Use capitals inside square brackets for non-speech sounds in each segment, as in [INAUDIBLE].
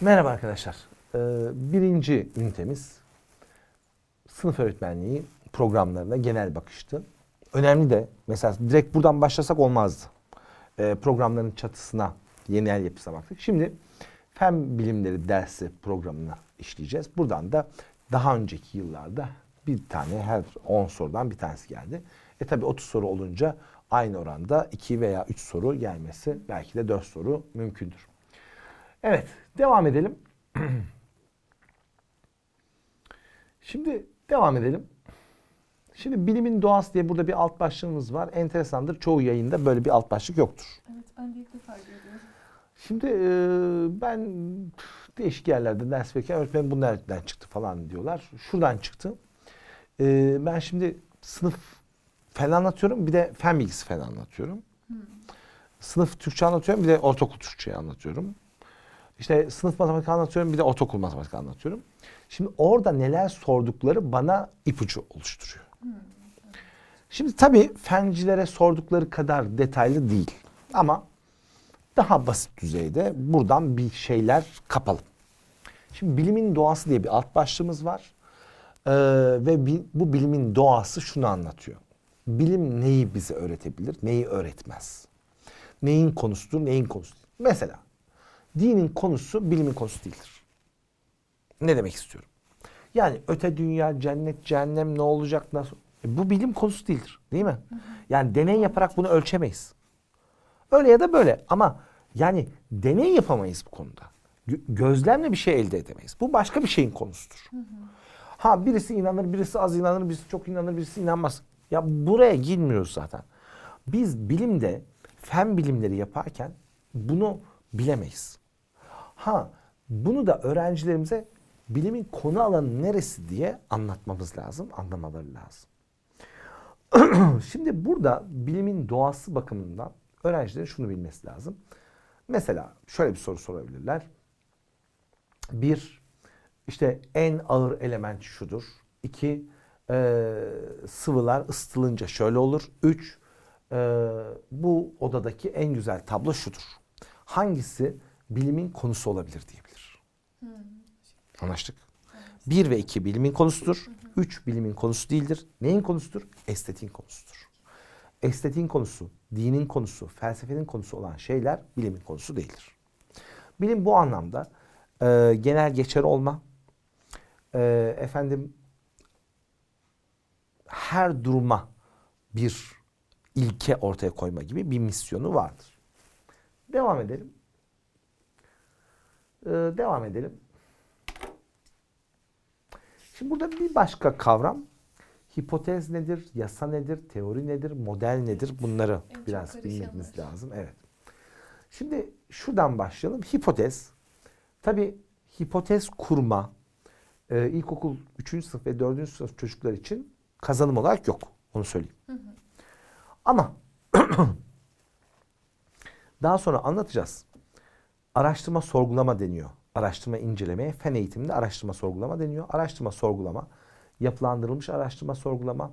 Merhaba arkadaşlar. Ee, birinci ünitemiz sınıf öğretmenliği programlarına genel bakıştı. Önemli de mesela direkt buradan başlasak olmazdı. Ee, programların çatısına yeni el yapısına baktık. Şimdi fen bilimleri dersi programına işleyeceğiz. Buradan da daha önceki yıllarda bir tane her 10 sorudan bir tanesi geldi. E tabi 30 soru olunca aynı oranda 2 veya 3 soru gelmesi belki de 4 soru mümkündür. Evet, devam edelim. [CLEARS THROAT] Şimdi devam edelim. Şimdi bilimin doğası diye burada bir alt başlığımız var. Enteresandır. Çoğu yayında böyle bir alt başlık yoktur. Evet ben de ilk defa görüyorum. Şimdi e, ben değişik yerlerde ders verirken öğretmen bu nereden çıktı falan diyorlar. Şuradan çıktı. E, ben şimdi sınıf fen anlatıyorum. Bir de fen bilgisi fen anlatıyorum. Sınıf Türkçe anlatıyorum. Bir de ortaokul Türkçe anlatıyorum. İşte sınıf matematik anlatıyorum. Bir de ortaokul matematik anlatıyorum. Şimdi orada neler sordukları bana ipucu oluşturuyor. Şimdi tabii fencilere sordukları kadar detaylı değil. Ama daha basit düzeyde buradan bir şeyler kapalım. Şimdi bilimin doğası diye bir alt başlığımız var. Ee, ve bi- bu bilimin doğası şunu anlatıyor. Bilim neyi bize öğretebilir, neyi öğretmez. Neyin konusudur, neyin konusu değil. Mesela dinin konusu bilimin konusu değildir. Ne demek istiyorum? Yani öte dünya, cennet, cehennem ne olacak, nasıl? E, bu bilim konusu değildir, değil mi? Yani deney yaparak bunu ölçemeyiz. Öyle ya da böyle ama yani deney yapamayız bu konuda. Gö- gözlemle bir şey elde edemeyiz. Bu başka bir şeyin konusudur. Ha birisi inanır, birisi az inanır, birisi çok inanır, birisi inanmaz. Ya buraya girmiyoruz zaten. Biz bilimde fen bilimleri yaparken bunu bilemeyiz. Ha bunu da öğrencilerimize bilimin konu alanı neresi diye anlatmamız lazım, anlamaları lazım. [CLEARS THROAT] Şimdi burada bilimin doğası bakımından öğrencilerin şunu bilmesi lazım. Mesela şöyle bir soru sorabilirler. Bir, işte en ağır element şudur. İki, e, sıvılar ısıtılınca şöyle olur. Üç, e, bu odadaki en güzel tablo şudur. Hangisi bilimin konusu olabilir diyebilir. Anlaştık. Bir ve iki bilimin konusudur. Üç bilimin konusu değildir. Neyin konusudur? Estetiğin konusudur. Estetiğin konusu, dinin konusu, felsefenin konusu olan şeyler bilimin konusu değildir. Bilim bu anlamda e, genel geçer olma, e, efendim her duruma bir ilke ortaya koyma gibi bir misyonu vardır. Devam edelim. E, devam edelim. Şimdi burada bir başka kavram hipotez nedir, yasa nedir, teori nedir, model nedir bunları En biraz bilmemiz lazım. Evet. Şimdi şuradan başlayalım. Hipotez. Tabii hipotez kurma e, ilkokul 3. sınıf ve 4. sınıf çocuklar için kazanım olarak yok. Onu söyleyeyim. Ama [CLEARS THROAT] daha sonra anlatacağız. Araştırma sorgulama deniyor. Araştırma incelemeye fen eğitiminde araştırma sorgulama deniyor. Araştırma sorgulama, yapılandırılmış araştırma sorgulama,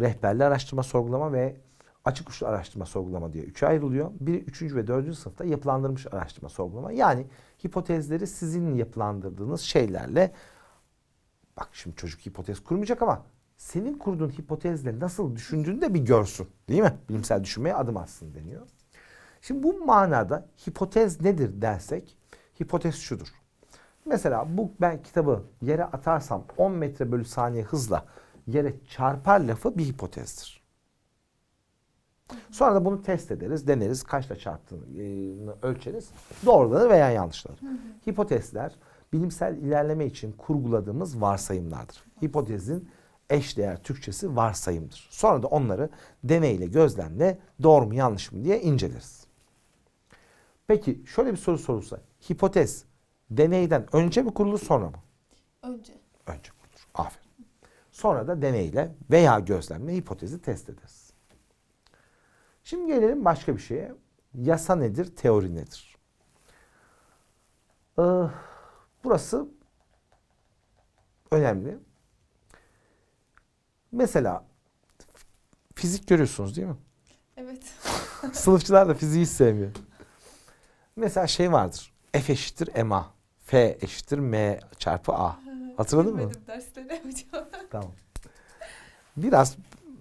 rehberli araştırma sorgulama ve açık uçlu araştırma sorgulama diye üçe ayrılıyor. Biri üçüncü ve dördüncü sınıfta yapılandırılmış araştırma sorgulama. Yani hipotezleri sizin yapılandırdığınız şeylerle bak şimdi çocuk hipotez kurmayacak ama senin kurduğun hipotezle nasıl düşündüğünü de bir görsün. Değil mi? Bilimsel düşünmeye adım atsın deniyor. Şimdi bu manada hipotez nedir dersek hipotez şudur. Mesela bu ben kitabı yere atarsam 10 metre bölü saniye hızla yere çarpar lafı bir hipotezdir. Sonra da bunu test ederiz, deneriz, kaçla çarptığını ölçeriz. Doğrulanır veya yanlışlanır. Hipotezler bilimsel ilerleme için kurguladığımız varsayımlardır. Hipotezin eşdeğer Türkçesi varsayımdır. Sonra da onları deneyle, gözlemle doğru mu yanlış mı diye inceleriz. Peki şöyle bir soru sorulsa. Hipotez deneyden önce mi kurulur sonra mı? Önce. Önce kurulur. Aferin. Sonra da deneyle veya gözlemle hipotezi test ederiz. Şimdi gelelim başka bir şeye. Yasa nedir, teori nedir? Ee, burası önemli. Mesela fizik görüyorsunuz değil mi? Evet. [LAUGHS] Sınıfçılar da fiziği hiç sevmiyor. Mesela şey vardır. F eşittir MA. F eşittir M çarpı A. [LAUGHS] Hatırladın mı? Girmedim derslere hocam. Tamam. Biraz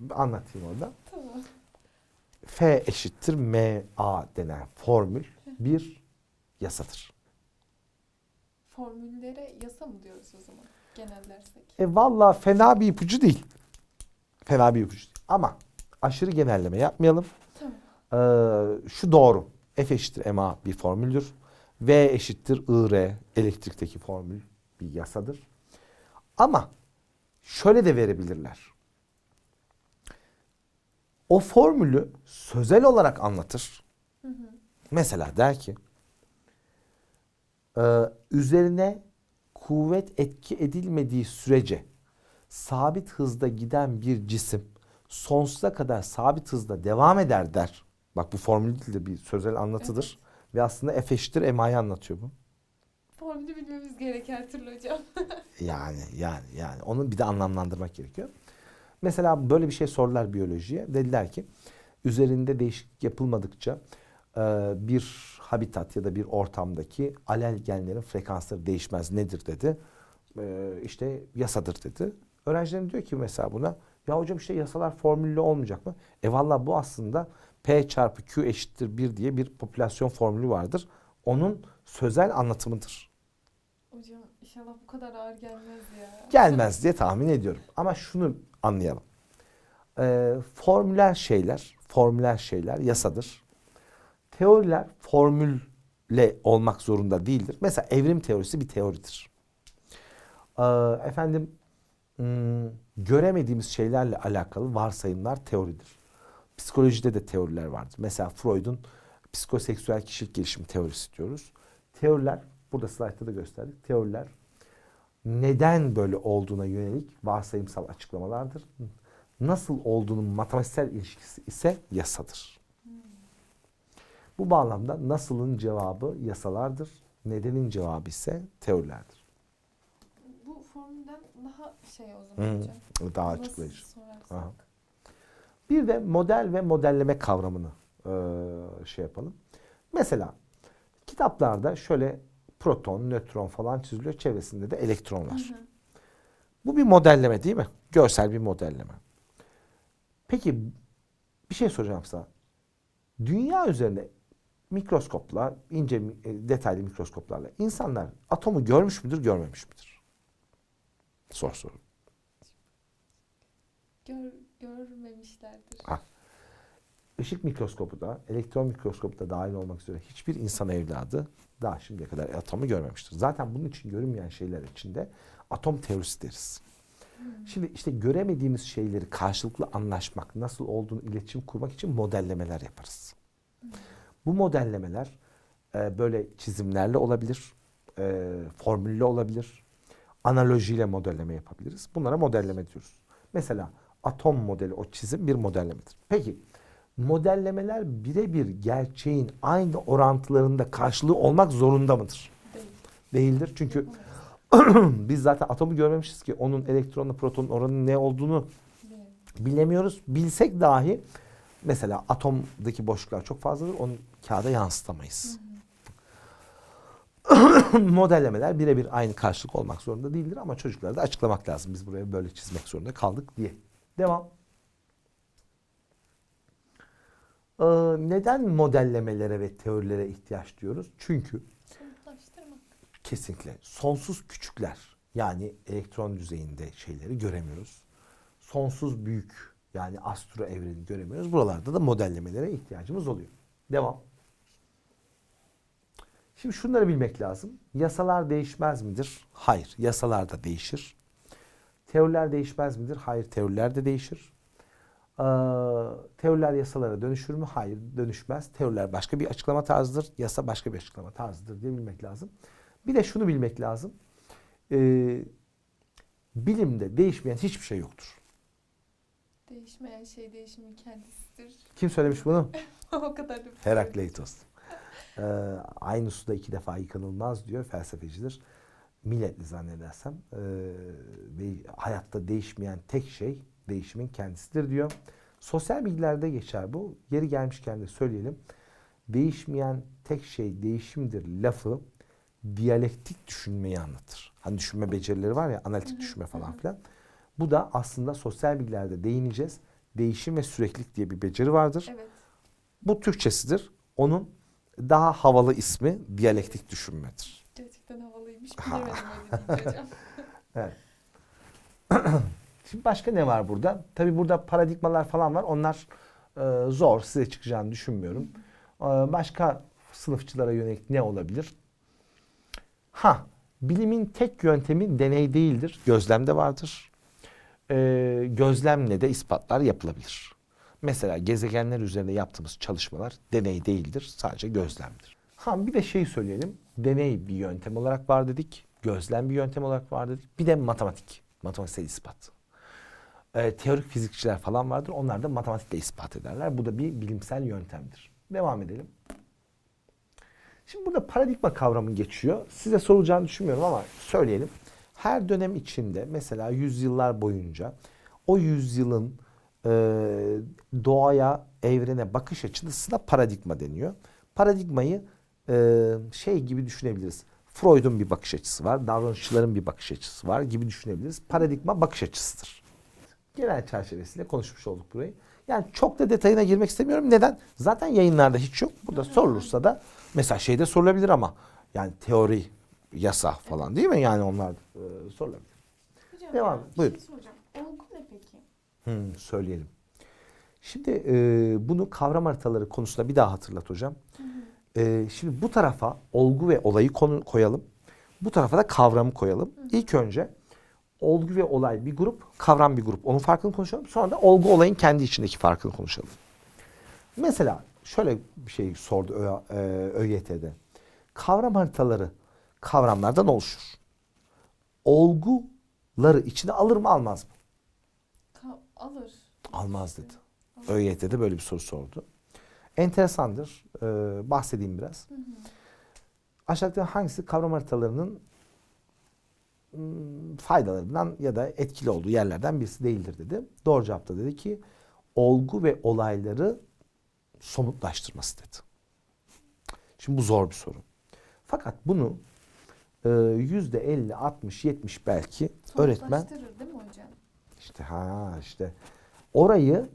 anlatayım orada. tamam. F eşittir M A denen formül bir yasadır. Formüllere yasa mı diyoruz o zaman? Genellersek. E valla fena bir ipucu değil. Fena bir ipucu değil. Ama aşırı genelleme yapmayalım. Tamam. Ee, şu doğru. F eşittir MA bir formüldür. V eşittir IR elektrikteki formül bir yasadır. Ama şöyle de verebilirler. O formülü sözel olarak anlatır. Mesela der ki e, üzerine kuvvet etki edilmediği sürece sabit hızda giden bir cisim sonsuza kadar sabit hızda devam eder der. Bak bu formül değil de bir sözel anlatıdır. Ve aslında F eşittir MA'yı anlatıyor bu. Formülü bilmemiz gerek her türlü hocam. [LAUGHS] Yani yani yani onu bir de anlamlandırmak gerekiyor. Mesela böyle bir şey sordular biyolojiye. Dediler ki üzerinde değişiklik yapılmadıkça e, bir habitat ya da bir ortamdaki alel genlerin frekansları değişmez nedir dedi. E, işte yasadır dedi. Öğrencilerim diyor ki mesela buna ya hocam işte yasalar formüllü olmayacak mı? E valla bu aslında P çarpı Q eşittir 1 diye bir popülasyon formülü vardır. Onun sözel anlatımıdır. hocam inşallah bu kadar ağır gelmez ya. [LAUGHS] gelmez diye tahmin ediyorum. Ama şunu anlayalım. Ee, formüler şeyler, formüler şeyler yasadır. Teoriler formülle olmak zorunda değildir. Mesela evrim teorisi bir teoridir. Ee, efendim göremediğimiz şeylerle alakalı varsayımlar teoridir. Psikolojide de teoriler vardır. Mesela Freud'un psikoseksüel kişilik gelişimi teorisi diyoruz. Teoriler, burada slaytta da gösterdik. Teoriler neden böyle olduğuna yönelik varsayımsal açıklamalardır. Nasıl olduğunun matematiksel ilişkisi ise yasadır. Bu bağlamda nasılın cevabı yasalardır, nedenin cevabı ise teorilerdir. Daha şey o zaman hocam. Daha açıklayıcı. Aha. Bir de model ve modelleme kavramını eee, şey yapalım. Mesela kitaplarda şöyle proton, nötron falan çiziliyor. Çevresinde de elektron var. Hı hı. Bu bir modelleme değil mi? Görsel bir modelleme. Peki bir şey soracağım sana. Dünya üzerinde mikroskopla, ince e, detaylı mikroskoplarla insanlar atomu görmüş müdür, görmemiş midir? Sor soru. Gör, görmemişlerdir. Ha. Işık mikroskopu da, elektron mikroskopu da dahil olmak üzere hiçbir insan evladı daha şimdiye kadar atomu görmemiştir. Zaten bunun için görünmeyen şeyler içinde atom teorisi deriz. Şimdi işte göremediğimiz şeyleri karşılıklı anlaşmak, nasıl olduğunu iletişim kurmak için modellemeler yaparız. Bu modellemeler e, böyle çizimlerle olabilir, e, formülle olabilir, analojiyle modelleme yapabiliriz. Bunlara modelleme diyoruz. Mesela atom modeli, o çizim bir modellemedir. Peki modellemeler birebir gerçeğin aynı orantılarında karşılığı olmak zorunda mıdır? Değil. Değildir. Çünkü [CLEARS THROAT] biz zaten atomu görmemişiz ki onun elektronla protonun oranının ne olduğunu bilemiyoruz. Bilsek dahi mesela atomdaki boşluklar çok fazladır. Onu kağıda yansıtamayız. [LAUGHS] Modellemeler birebir aynı karşılık olmak zorunda değildir ama çocuklara da açıklamak lazım. Biz buraya böyle çizmek zorunda kaldık diye. Devam. Ee, neden modellemelere ve teorilere ihtiyaç diyoruz? Çünkü kesinlikle sonsuz küçükler yani elektron düzeyinde şeyleri göremiyoruz. Sonsuz büyük yani astro evreni göremiyoruz. Buralarda da modellemelere ihtiyacımız oluyor. Devam. Şimdi şunları bilmek lazım. Yasalar değişmez midir? Hayır. Yasalar da değişir. Teoriler değişmez midir? Hayır. Teoriler de değişir. Ee, teoriler yasalara dönüşür mü? Hayır dönüşmez. Teoriler başka bir açıklama tarzıdır. Yasa başka bir açıklama tarzıdır diye bilmek lazım. Bir de şunu bilmek lazım. Ee, bilimde değişmeyen hiçbir şey yoktur. Değişmeyen şey değişimin kendisidir. Kim söylemiş bunu? [LAUGHS] o kadar da Herakleitos. Ee, aynı suda iki defa yıkanılmaz diyor felsefecidir. Milletli zannedersem. Ee, ve hayatta değişmeyen tek şey değişimin kendisidir diyor. Sosyal bilgilerde geçer bu. Yeri gelmişken de söyleyelim. Değişmeyen tek şey değişimdir lafı diyalektik düşünmeyi anlatır. Hani düşünme becerileri var ya analitik düşünme falan filan. Bu da aslında sosyal bilgilerde değineceğiz. Değişim ve süreklilik diye bir beceri vardır. Evet. Bu Türkçesidir. Onun daha havalı ismi diyalektik düşünmedir. Gerçekten havalıymış. Bilemedim öyle deyince hocam. [LAUGHS] Evet. [CLEARS THROAT] Şimdi başka ne var burada? Tabii burada paradigmalar falan var. Onlar e, zor. Size çıkacağını düşünmüyorum. E, başka sınıfçılara yönelik ne olabilir? Ha, bilimin tek yöntemi deney değildir. Gözlemde vardır. E, gözlemle de ispatlar yapılabilir. Mesela gezegenler üzerinde yaptığımız çalışmalar deney değildir. Sadece gözlemdir. Ha bir de şey söyleyelim. Deney bir yöntem olarak var dedik. Gözlem bir yöntem olarak var dedik. Bir de matematik. Matematiksel ispat. Ee, teorik fizikçiler falan vardır. Onlar da matematikle ispat ederler. Bu da bir bilimsel yöntemdir. Devam edelim. Şimdi burada paradigma kavramı geçiyor. Size sorulacağını düşünmüyorum ama söyleyelim. Her dönem içinde mesela yüzyıllar boyunca o yüzyılın e, doğaya, evrene bakış açısına paradigma deniyor. Paradigmayı e, şey gibi düşünebiliriz. Freud'un bir bakış açısı var, davranışçıların bir bakış açısı var gibi düşünebiliriz. Paradigma bakış açısıdır. Genel çerçevesiyle konuşmuş olduk burayı. Yani çok da detayına girmek istemiyorum. Neden? Zaten yayınlarda hiç yok. Burada sorulursa da mesela şeyde sorulabilir ama yani teori, yasa falan değil mi? Yani onlar e, sorulabilir. Hocam Devam, bir buyurun. şey soracağım. Hmm, söyleyelim. Şimdi e, bunu kavram haritaları konusunda bir daha hatırlat hocam. E, şimdi bu tarafa olgu ve olayı konu koyalım. Bu tarafa da kavramı koyalım. İlk önce olgu ve olay bir grup, kavram bir grup. Onun farkını konuşalım. Sonra da olgu olayın kendi içindeki farkını konuşalım. Mesela şöyle bir şey sordu Ö, e, ÖYT'de. Kavram haritaları kavramlardan oluşur. Olguları içine alır mı almaz mı? Alır. Almaz dedi. ÖYT'de böyle bir soru sordu. Enteresandır. Ee, bahsedeyim biraz. Aşağıdaki hangisi kavram haritalarının faydalarından ya da etkili olduğu yerlerden birisi değildir dedi. Doğru cevap da dedi ki olgu ve olayları somutlaştırması dedi. Şimdi bu zor bir soru. Fakat bunu e, yüzde 50, 60, 70 belki öğretmen Somutlaştırır değil mi hocam? İşte ha işte orayı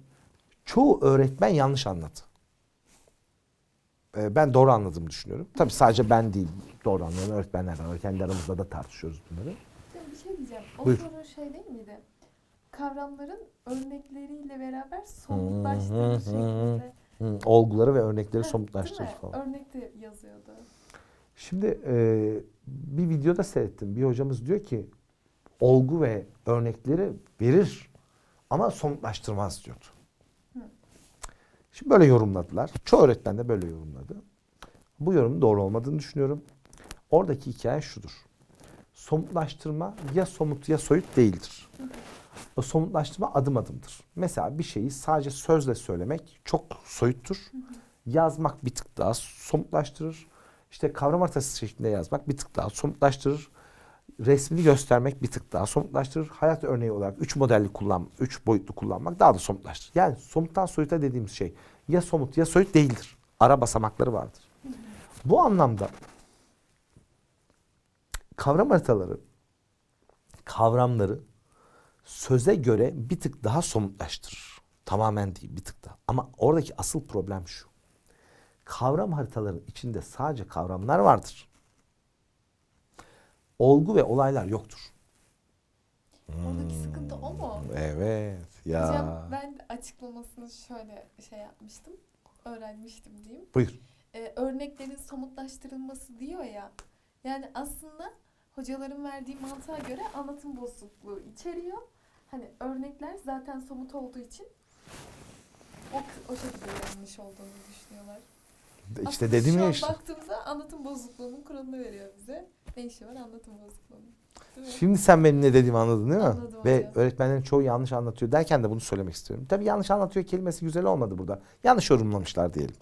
çoğu öğretmen yanlış anladı. Ee, ben doğru anladığımı düşünüyorum. Tabii sadece ben değil doğru anlayan öğretmenler var. Kendi aramızda da tartışıyoruz bunları. Bir şey diyeceğim. O Buyur. soru şey değil miydi? Kavramların örnekleriyle beraber somutlaştırır şeklinde. Hı, olguları ve örnekleri Heh, somutlaştırır falan. Örnekte yazıyordu. Şimdi e, bir videoda seyrettim. Bir hocamız diyor ki olgu ve örnekleri verir ama somutlaştırmaz diyordu. Şimdi böyle yorumladılar. Çoğu öğretmen de böyle yorumladı. Bu yorumun doğru olmadığını düşünüyorum. Oradaki hikaye şudur. Somutlaştırma ya somut ya soyut değildir. O somutlaştırma adım adımdır. Mesela bir şeyi sadece sözle söylemek çok soyuttur. Yazmak bir tık daha somutlaştırır. İşte kavram haritası şeklinde yazmak bir tık daha somutlaştırır. Resmini göstermek bir tık daha somutlaştırır. Hayat örneği olarak üç modelli kullan, üç boyutlu kullanmak daha da somutlaştırır. Yani somuttan soyuta dediğimiz şey ya somut ya soyut değildir. Ara basamakları vardır. Bu anlamda kavram haritaları kavramları söze göre bir tık daha somutlaştırır. Tamamen değil bir tık daha. Ama oradaki asıl problem şu. Kavram haritalarının içinde sadece kavramlar vardır. Olgu ve olaylar yoktur. Oradaki sıkıntı o mu? Evet ya. Hocam ben de açıklamasını şöyle şey yapmıştım. Öğrenmiştim diyeyim. Buyur. Ee, örneklerin somutlaştırılması diyor ya. Yani aslında hocaların verdiği mantığa göre anlatım bozukluğu içeriyor. Hani örnekler zaten somut olduğu için o, o şekilde yanlış olduğunu düşünüyorlar. İşte Aslında dedim şu ya an işte. baktığımızda anlatım bozukluğunun kuralını veriyor bize. Ne işi var anlatım bozukluğunun? Değil mi? Şimdi sen benim ne dediğimi anladın değil mi? Anladım Ve hocam. öğretmenlerin çoğu yanlış anlatıyor derken de bunu söylemek istiyorum. Tabii yanlış anlatıyor kelimesi güzel olmadı burada. Yanlış yorumlamışlar diyelim.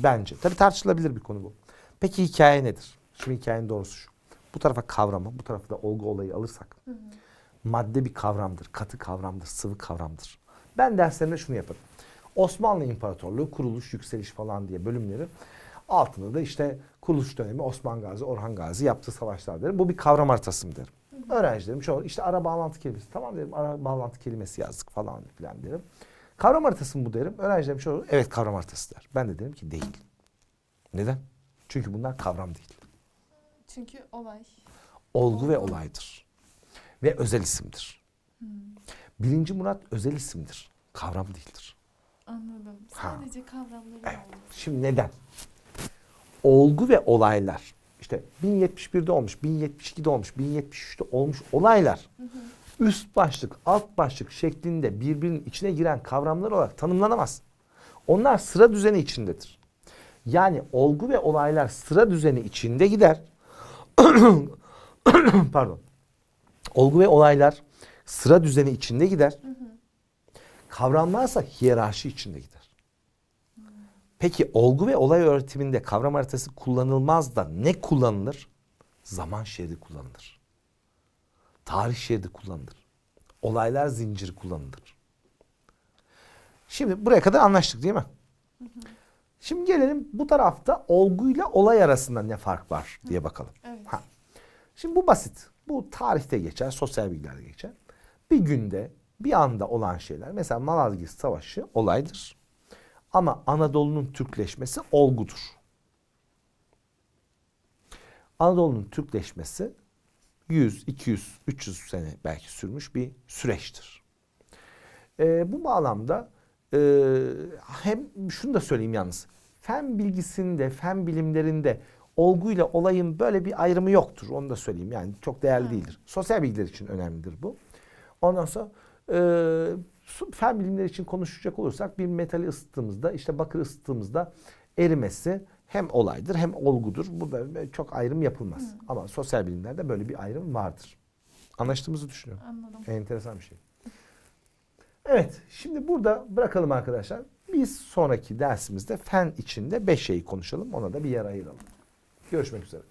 Bence. Tabii tartışılabilir bir konu bu. Peki hikaye nedir? Şimdi hikayenin doğrusu şu. Bu tarafa kavramı, bu tarafa da olgu olayı alırsak. Madde bir kavramdır, katı kavramdır, sıvı kavramdır. Ben derslerimde şunu yaparım. Osmanlı İmparatorluğu, kuruluş, yükseliş falan diye bölümleri Altında da işte kuruluş dönemi Osman Gazi, Orhan Gazi yaptığı savaşlar derim. Bu bir kavram haritası mı derim. Öğrencilerim çoğu işte ara bağlantı kelimesi. Tamam derim ara bağlantı kelimesi yazdık falan filan derim. Kavram haritası mı bu derim. Öğrencilerim çoğu evet kavram haritası der. Ben de derim ki değil. Neden? Çünkü bunlar kavram değil. Çünkü olay. Olgu ve olaydır. Ve özel isimdir. Birinci Murat özel isimdir. Kavram değildir. Anladım. Sadece kavramları Evet. oldu. Şimdi neden? Olgu ve olaylar işte 1071'de olmuş, 1072'de olmuş, 1073'te olmuş olaylar üst başlık, alt başlık şeklinde birbirinin içine giren kavramlar olarak tanımlanamaz. Onlar sıra düzeni içindedir. Yani olgu ve olaylar sıra düzeni içinde gider. [CLEARS THROAT] Pardon. Olgu ve olaylar sıra düzeni içinde gider. Kavramlarsa hiyerarşi içinde gider. Peki olgu ve olay öğretiminde kavram haritası kullanılmaz da ne kullanılır? Zaman şeridi kullanılır. Tarih şeridi kullanılır. Olaylar zinciri kullanılır. Şimdi buraya kadar anlaştık değil mi? Şimdi gelelim bu tarafta olguyla olay arasında ne fark var diye bakalım. Evet. Ha. Şimdi bu basit. Bu tarihte geçer, sosyal bilgilerde geçer. Bir günde, bir anda olan şeyler. Mesela Malazgirt Savaşı olaydır. Ama Anadolu'nun Türkleşmesi olgudur. Anadolu'nun Türkleşmesi 100, 200, 300 sene belki sürmüş bir süreçtir. Ee, bu bağlamda e, hem şunu da söyleyeyim yalnız. Fen bilgisinde, fen bilimlerinde olguyla olayın böyle bir ayrımı yoktur. Onu da söyleyeyim. Yani çok değerli değildir. Sosyal bilgiler için önemlidir bu. Ondan sonra e, fen bilimleri için konuşacak olursak bir metali ısıttığımızda işte bakır ısıttığımızda erimesi hem olaydır hem olgudur. Burada çok ayrım yapılmaz. Ama sosyal bilimlerde böyle bir ayrım vardır. Anlaştığımızı düşünüyorum. Anladım. Enteresan bir şey. Evet, şimdi burada bırakalım arkadaşlar. Biz sonraki dersimizde fen içinde beş şeyi konuşalım. Ona da bir yer ayıralım. Görüşmek üzere.